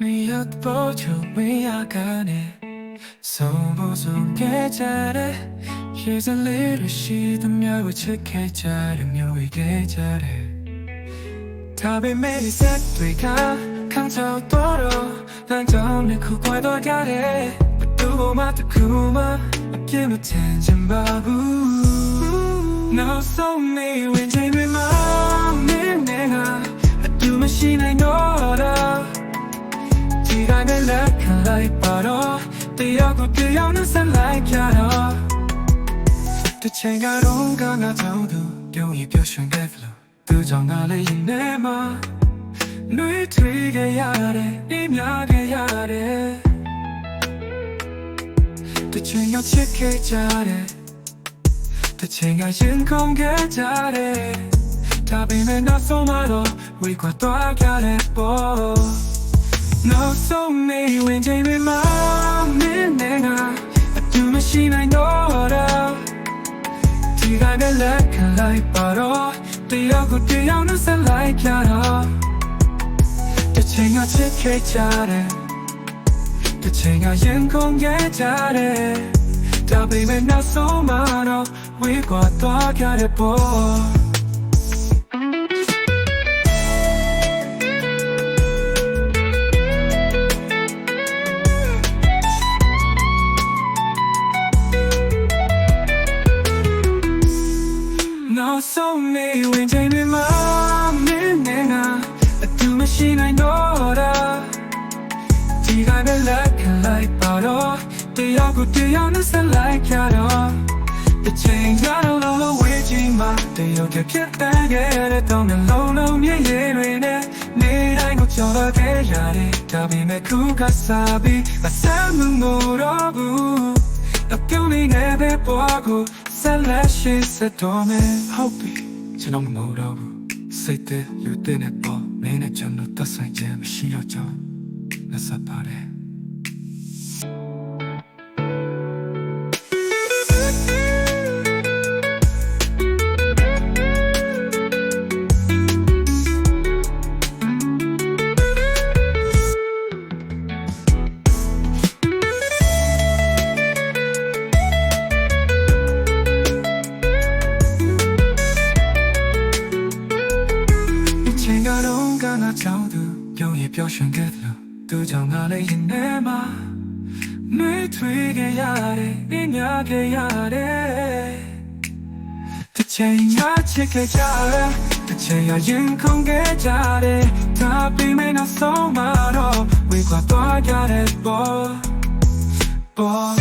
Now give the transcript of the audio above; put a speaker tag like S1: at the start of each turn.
S1: 위약 보조 위약 안에 소모성게 잘해 She's a little she 덤여고 착해 잘하며 이게 잘해 답이 매일 색리가 강차오도록 난점내 그과도 잘해 두고 마도 그만 아끼 못한 잠바부. 너 없어 내 왠지 내 마음을 내가 아끼면 신의 ရားကိုတရားနဲ့ဆက်လိုက်ကြတော့တစ်ချိန်ကတော့ကငါတောင်းသူပြုံးရပြောရှင်ခဲ့လို့သူကြောင့်ငါလည်းရင်ထဲမှာနှွေးထွေးခဲ့ရတယ်အိမ်များခဲ့ရတယ်တစ်ချိန်ကချစ်ခဲ့ကြတယ်တစ်ချိန်ကရင်ကုန်ခဲ့ကြတယ်ဒါပေမဲ့နောက်ဆုံးမှတော့ဝေခွာသွားကြတယ်ပေါ့ No so me when they လက်ခံလိုက်ပါတော့တရားကိုတရားနဲ့ဆက်လိုက်ကြတော့တစ်ချိန်ကချစ်ခဲ့ကြတယ်တစ်ချိန်ကရင်ကုန်ခဲ့ကြတယ်ဒါပေမဲ့နောက်ဆုံးမှတော့ဝေးကွာသွားကြတ ယ်ပေါ့ No so me when they be my nigga I do machine I know that ဒီကနေ့လက်ခံလိုက်ပါတော့တရားကိုတရားနဲ့ဆက်လိုက်ကြတော့တစ်ချိန်ကတော့လုံးလုံးဝေးချင်မှတရုတ်ကဖြစ်တဲ့ရဲ့တောင်းတဲ့လုံးလုံးမြည်ရည်တွေနဲ့နေတိုင်းကိုကြော်တော့ခဲ့ရတယ်ဒါပေမဲ့ခုကစားပြီးမဆမ်းမှုမို့တော့ဘူးအပြုံးလေးနဲ့ပဲပေါ်ကို ဆက်လက်ရှိစတော်မယ်ဟုတ်ပြီကျွန်တော်မမို့တော့ဘူးစိတ်တဲ့လူတဲ့နဲ့ပေါ်မင်းနဲ့ကျွန်တော်သက်ဆိုင်ခြင်းမရှိတော့ကြောင်းလက်ဆက်ပါတယ် ကြောင့်သူပြုံးရပျော်ရွှင်ခဲ့တယ်လို့သူကြောင့်ငါလည်းရင်ထဲမှာမထွေးခဲ့ရတယ်ပြင်းရခဲ့ရတယ်တစ်ချိန်ငါချစ်ခဲ့ကြတယ်တစ်ချိန်ရရင်ခုန်ခဲ့ကြတယ်ဒါပေမဲ့နောက်ဆုံးမှာတော့ဝေခွာသွားကြတဲ့ boy boy